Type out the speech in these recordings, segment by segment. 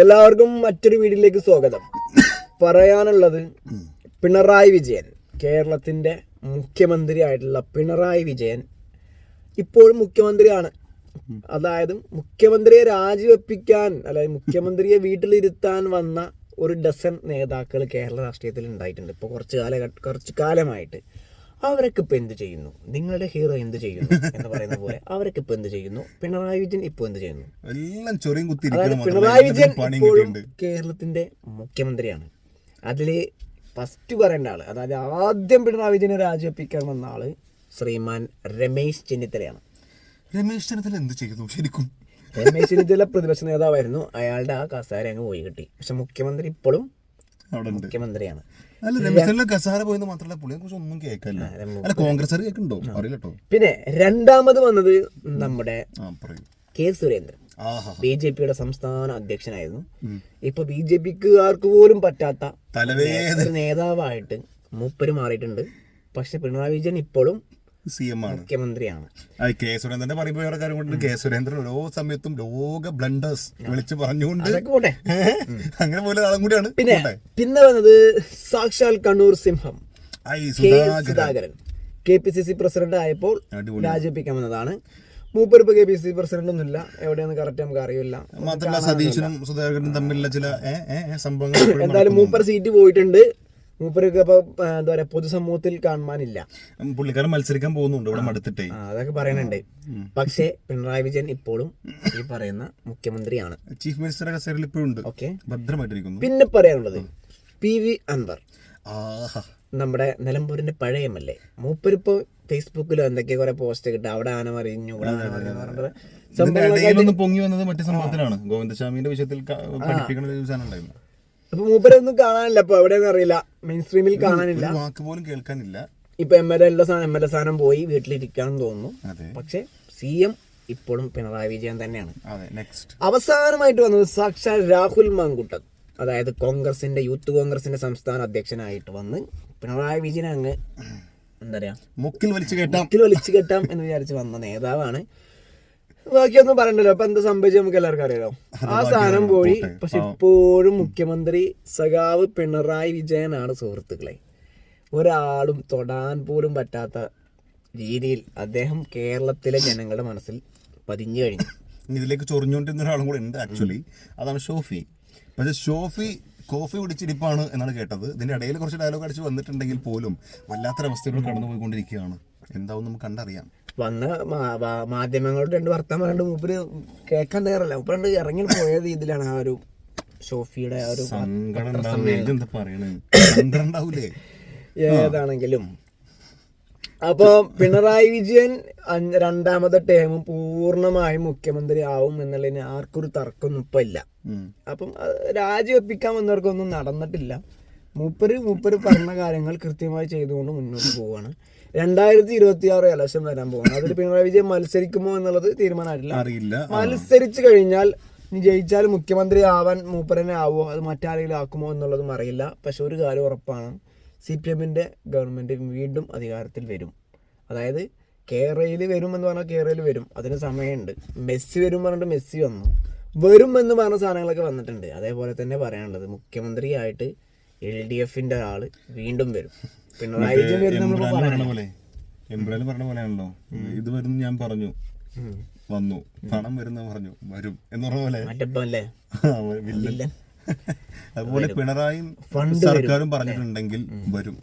എല്ലാവർക്കും മറ്റൊരു വീഡിയോയിലേക്ക് സ്വാഗതം. പറയാനുള്ളത് പിണറായി വിജയൻ കേരളത്തിന്റെ മുഖ്യമന്ത്രി ആയിട്ടുള്ള പിണറായി വിജയൻ ഇപ്പോഴും മുഖ്യമന്ത്രിയാണ്. അതായത് മുഖ്യമന്ത്രിയെ രാജിവെപ്പിക്കാൻ അതായത് മുഖ്യമന്ത്രിയെ വീട്ടിലിരുത്താൻ വന്ന ഒരു ഡസൻ നേതാക്കൾ കേരള രാഷ്ട്രീയത്തിൽ ഉണ്ടായിട്ടുണ്ട്. ഇപ്പോൾ കുറച്ച് കാല കുറച്ച് കാലമായിട്ട്. അവരൊക്കെ ഇപ്പൊ എന്ത് ചെയ്യുന്നു? നിങ്ങളുടെ ഹീറോ എന്ത് ചെയ്യുന്നു എന്ന് പറയുന്ന പോലെ അവരൊക്കെ ഇപ്പൊ എന്ത് ചെയ്യുന്നു? പിണറായി വിജയൻ ഇപ്പൊ എന്ത് ചെയ്യുന്നു? എല്ലാം ചൊറിയും കുത്തി പിണറായി വിജയൻ ഇപ്പോഴും കേരളത്തിന്റെ മുഖ്യമന്ത്രിയാണ്. അതിൽ ഫസ്റ്റ് പറയേണ്ട ആൾ അതായത് ആദ്യം പിണറായി വിജയനെ രാജിവെപ്പിക്കാൻ വന്ന ആൾ ശ്രീമാൻ രമേശ് ചെന്നിത്തലയാണ്. രമേശ് ചെന്നിത്തല എന്ത് ചെയ്യുന്നു ശരിക്കും? രമേശ് ചെന്നിത്തല പ്രതിപക്ഷ നേതാവായിരുന്നു. അയാളുടെ ആ കസാര അങ്ങ് പോയി കിട്ടി. പക്ഷെ മുഖ്യമന്ത്രി ഇപ്പോഴും മുഖ്യമന്ത്രിയാണ്. അല്ല കസാര പോയെന്ന് മാത്രമല്ല പുള്ളിയെ കുറിച്ച് ഒന്നും കേൾക്കല്ല അല്ല കോൺഗ്രസ് കേൾക്കുന്നുണ്ടോ അറിയില്ല കേട്ടോ പിന്നെ രണ്ടാമത് വന്നത് നമ്മുടെ കെ സുരേന്ദ്രൻ. ബി ജെ പിയുടെ സംസ്ഥാന അധ്യക്ഷനായിരുന്നു. ഇപ്പൊ ബി ജെ പിക്കാർക്ക് പോലും പറ്റാത്ത തലവേദന. നേതാവായിട്ട് മൂപ്പര് മാറിയിട്ടുണ്ട്. പക്ഷെ പിണറായി വിജയൻ ഇപ്പോഴും സി എം ആണ്. മുഖ്യമന്ത്രിയാണ്. കെ സുരേന്ദ്രന്റെ പറയുമ്പോൾ വേറെ കാര്യം കൊണ്ട് കെ സുരേന്ദ്രൻ ഓരോ സമയത്തും ലോക ബ്ലണ്ടേഴ്സ് വിളിച്ച് പറഞ്ഞുകൊണ്ട് അങ്ങനെ പോലെ ആളും കൂടിയാണ് പിന്നെ പിന്നെ വന്നത് സാക്ഷാൽ കണ്ണൂർ സിംഹം. Sudhakaran. K P C C president ആയപ്പോൾ അടിപൊളി. രാജിവെപ്പിക്കാൻ മൂപ്പർ കെ പി സി പ്രസിഡന്റ് ഒന്നുമില്ല. എവിടെയാണ് കറക്റ്റ് നമുക്ക് അറിയില്ല. മാത്രമല്ല സതീശനും സുധാകരനും തമ്മിലുള്ള ചില സംഭവങ്ങൾ എന്തായാലും മൂപ്പർ സീറ്റ് പോയിട്ടുണ്ട്. മൂപ്പർക്ക് ഇപ്പൊ എന്താ പറയാ പൊതുസമൂഹത്തിൽ കാണാനില്ല. പുള്ളിക്കാരൻ മത്സരിക്കാൻ പോകുന്നുണ്ട് ഇവിടെ മടുത്തിട്ടേ. അതൊക്കെ പറയണുണ്ട്. പക്ഷേ പിണറായി വിജയൻ ഇപ്പോഴും ഈ പറയുന്ന മുഖ്യമന്ത്രിയാണ്. ചീഫ് മിനിസ്റ്റർ കസേരയിൽ ഇപ്പോഴും ഉണ്ട്. ഓക്കെ. ഭദ്രമായിട്ടിരിക്കുന്നു. പിന്നെ പറയാനുള്ളത് പി വി അൻവർ. നമ്മുടെ നിലമ്പൂരിന്റെ പഴയ എം എൽ എ മൂപ്പരിപ്പോ ഫേസ്ബുക്കിലോ എന്തൊക്കെയോ കുറെ പോസ്റ്റ് കിട്ടും അവിടെ ആന മറിഞ്ഞു ഇവിടെ പൊങ്ങി വന്നത് മറ്റു സംഭവത്തിലാണ്. ഗോവിന്ദസ്വാമിന്റെ വിഷയത്തിൽ ക- പഠിപ്പിക്കുന്ന ഒരു സാധനം ഉണ്ടായിരുന്നു. അപ്പൊ മൂപ്പരൊന്നും കാണാനില്ല. ഇപ്പൊ എവിടെയെന്ന് അറിയില്ല. മെയിൻ സ്ട്രീമിൽ കാണാനില്ല. വാക്ക് പോലും കേൾക്കാനില്ല. ഇപ്പൊ എം എൽ എ ഉള്ള സാധനം എം എൽ എ സ്ഥാനം പോയി വീട്ടിലിരിക്കാന്ന് തോന്നുന്നു. പക്ഷെ സി എം ഇപ്പോഴും പിണറായി വിജയൻ തന്നെയാണ്. അവസാനമായിട്ട് വന്നത് സാക്ഷാൽ രാഹുൽ മാങ്കുട്ടൻ അതായത് കോൺഗ്രസിന്റെ യൂത്ത് കോൺഗ്രസിന്റെ സംസ്ഥാന അധ്യക്ഷനായിട്ട് വന്ന് പിണറായി വിജയൻ അങ്ങ് എന്താ പറയാ മുക്കിൽ വലിച്ചു കേട്ടാം. മുക്കിൽ വലിച്ചു കെട്ടാം എന്ന് വിചാരിച്ച് വന്ന നേതാവാണ് ബാക്കിയൊന്നും പറയണ്ടല്ലോ. അപ്പൊ എന്താ സംഭവിച്ചത് നമുക്ക് എല്ലാവർക്കും അറിയാലോ. ആ സ്ഥാനം പോയി. പക്ഷെ ഇപ്പോഴും മുഖ്യമന്ത്രി സഖാവ് പിണറായി വിജയനാണ് സുഹൃത്തുക്കളെ. ഒരാളും തൊടാൻ പോലും പറ്റാത്ത രീതിയിൽ അദ്ദേഹം കേരളത്തിലെ ജനങ്ങളുടെ മനസ്സിൽ പതിഞ്ഞു കഴിഞ്ഞു. ഇതിലേക്ക് ചൊറിഞ്ഞുകൊണ്ടിരുന്ന ഒരാളും കൂടെ ഉണ്ട് ആക്ച്വലി അതാണ് ഷോഫി. പക്ഷെ ഷോഫി കോഫി കുടിച്ചിരിപ്പാണ് എന്നാണ് കേട്ടത്. ഇതിന്റെ ഇടയിൽ കുറച്ച് ഡയലോഗ് അടിച്ച് വന്നിട്ടുണ്ടെങ്കിൽ പോലും വല്ലാത്തൊരവസ്ഥയിലൂടെ കടന്നു പോയിക്കൊണ്ടിരിക്കുകയാണ് എന്താവും നമുക്ക് കണ്ടറിയാം. വന്ന മാധ്യമങ്ങളോട് രണ്ട് വർത്താൻ പറഞ്ഞിട്ട് മൂപ്പര് കേൾക്കാൻ തയ്യാറല്ല. മൂപ്പര് ഇറങ്ങി പോയ രീതിയിലാണ് ആ ഒരു ഷോഫിയുടെ ആ ഒരു ഏതാണെങ്കിലും. അപ്പൊ പിണറായി വിജയൻ രണ്ടാമത്തെ ടേമും പൂർണമായും മുഖ്യമന്ത്രി ആവും എന്നുള്ളതിന് ആർക്കൊരു തർക്കമൊന്നും ഇപ്പൊ ഇല്ല. അപ്പം രാജി രാജിവെപ്പിക്കാൻ വന്നവർക്കൊന്നും നടന്നിട്ടില്ല. മൂപ്പര് മൂപ്പര് പറഞ്ഞ കാര്യങ്ങൾ കൃത്യമായി ചെയ്തുകൊണ്ട് മുന്നോട്ട് പോവുകയാണ് രണ്ടായിരത്തി ഇരുപത്തി ആറ് ഇലക്ഷൻ വരാൻ പോകുന്നത് അതിൽ പിണറായി വിജയൻ മത്സരിക്കുമോ എന്നുള്ളത് തീരുമാനമായിട്ടില്ല. അറിയില്ല. മത്സരിച്ചു കഴിഞ്ഞാൽ ഇനി ജയിച്ചാൽ മുഖ്യമന്ത്രി ആവാൻ മൂപ്പരനെ ആവോ അത് മറ്റാരെങ്കിലും ആക്കുമോ എന്നുള്ളതും അറിയില്ല. പക്ഷെ ഒരു കാര്യം ഉറപ്പാണ്. സി പി എമ്മിന്റെ ഗവൺമെന്റ് വീണ്ടും അധികാരത്തിൽ വരും. അതായത് കേരളയിൽ വരും എന്ന് പറഞ്ഞാൽ കേരളയിൽ വരും. അതിന് സമയമുണ്ട്. മെസ്സി വരും പറഞ്ഞിട്ട് മെസ്സി വന്നു. വരും എന്ന് പറഞ്ഞ സാധനങ്ങളൊക്കെ വന്നിട്ടുണ്ട്. അതേപോലെ തന്നെ പറയാനുള്ളത്. മുഖ്യമന്ത്രിയായിട്ട് എൽ ഡി എഫിന്റെ ആൾ വീണ്ടും വരും. പിണറായി വിജയൻ വരും നമ്മൾ പറഞ്ഞ പോലെ എംബ്രാൻ പറഞ്ഞ പോലെയാണല്ലോ. ഇത് വരും ഞാൻ പറഞ്ഞു. വന്നു. പണം വരുന്ന പറഞ്ഞു. വരും. എന്ന് പറഞ്ഞ പോലെ. അതുപോലെ പിണറായും സർക്കാരും പറഞ്ഞിട്ടുണ്ടെങ്കിൽ വരും.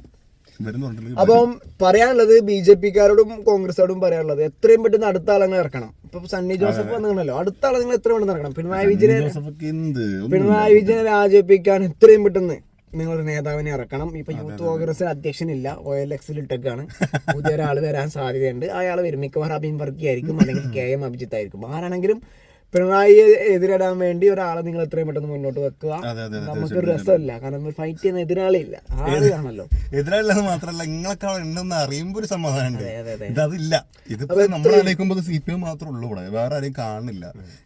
അപ്പം പറയാനുള്ളത് ബി ജെ പിക്കാരോടും കോൺഗ്രസോടും പറയാനുള്ളത് എത്രയും പെട്ടെന്ന് അടുത്ത ആളങ്ങൾ ഇറക്കണം. ഇപ്പൊ സണ്ണി ജോസഫ് വന്നിട്ടുണ്ടല്ലോ. അടുത്ത ആളെ നിങ്ങൾ എത്രയും പെട്ടെന്ന് ഇറക്കണം. പിണറായി വിജയനെ പിണറായി വിജയനെ രാജിപ്പിക്കാൻ എത്രയും പെട്ടെന്ന് നിങ്ങളൊരു നേതാവിനെ ഇറക്കണം. ഇപ്പൊ യൂത്ത് കോൺഗ്രസ് അധ്യക്ഷനില്ല. ഒ എൽ എക്സിൽ ഇട്ടേക്കാണ്. പുതിയ ഒരാൾ വരാൻ സാധ്യതയുണ്ട്. അയാൾ വരും മിക്കവാറും അബീൻ വർക്കി ആയിരിക്കും അല്ലെങ്കിൽ കെ എം അഭിജിത്ത് ആയിരിക്കും. ആരാണെങ്കിലും പിണറായിയെ എതിരിടാൻ വേണ്ടി ഒരാളെ നിങ്ങൾ എത്രയും പെട്ടെന്ന് മുന്നോട്ട് വെക്കുക. നമുക്ക് രസമല്ല. കാരണം ഫൈറ്റ് ചെയ്യുന്ന എതിരാളിയില്ല. ആൾ എതിരാളില്ലെന്ന് മാത്രല്ല നിങ്ങളൊക്കെ ഉണ്ടെന്ന് അറിയുമ്പോ ഒരു സമാധാനമുണ്ട്. ഇതിപ്പോ നമ്മൾ ആലോചിക്കുമ്പോൾ സി പി എം മാത്രമേ ഉള്ളൂ ഇവിടെ. വേറെ ആരെയും കാണുന്നില്ല.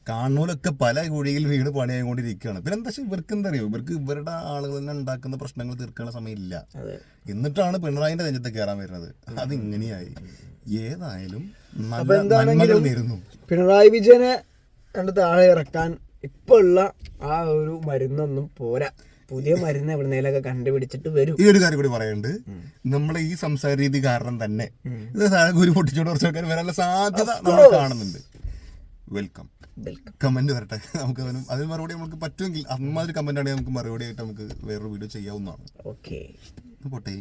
കാണുന്നവരൊക്കെ പല കുഴിയിൽ വീട് പണിയായിക്കൊണ്ടിരിക്കുകയാണ്. പിന്നെ എന്താ ഇവർക്ക് എന്താ അറിയോ? ഇവർക്ക് ഇവരുടെ ആളുകൾ തന്നെ ഉണ്ടാക്കുന്ന പ്രശ്നങ്ങൾ തീർക്കാനുള്ള സമയമില്ല. എന്നിട്ടാണ് പിണറായിന്റെ രഞ്ജത്ത് കയറാൻ വരുന്നത്. അത് ഇങ്ങനെയായി ഏതായാലും പിണറായി വിജയനെ രണ്ട് താഴെ ഇറക്കാൻ ഇപ്പൊ ഉള്ള ആ ഒരു മരുന്നൊന്നും പോരാ. പുതിയ മരുന്ന് എവിടുന്നേലൊക്കെ കണ്ടുപിടിച്ചിട്ട് വരും. ഈ ഒരു കാര്യം കൂടി പറയുന്നുണ്ട് നമ്മളെ ഈ സംസാര രീതി കാരണം തന്നെ ഇത് ഗുരു പൊട്ടിച്ചോട് കുറച്ച് ആൾക്കാർ വരാനുള്ള സാധ്യത നമ്മൾ കാണുന്നുണ്ട്. വെൽക്കം വെൽക്കം കമന്റ് വരട്ടെ. നമുക്ക് അതിനും അതിന് മറുപടി നമുക്ക് പറ്റുമെങ്കിൽ അമ്മാതിരി കമന്റ് ആണെങ്കിൽ നമുക്ക് മറുപടി ആയിട്ട് നമുക്ക് വേറൊരു വീഡിയോ ചെയ്യാവുന്നതാണ്. ഓക്കെ പോട്ടെ.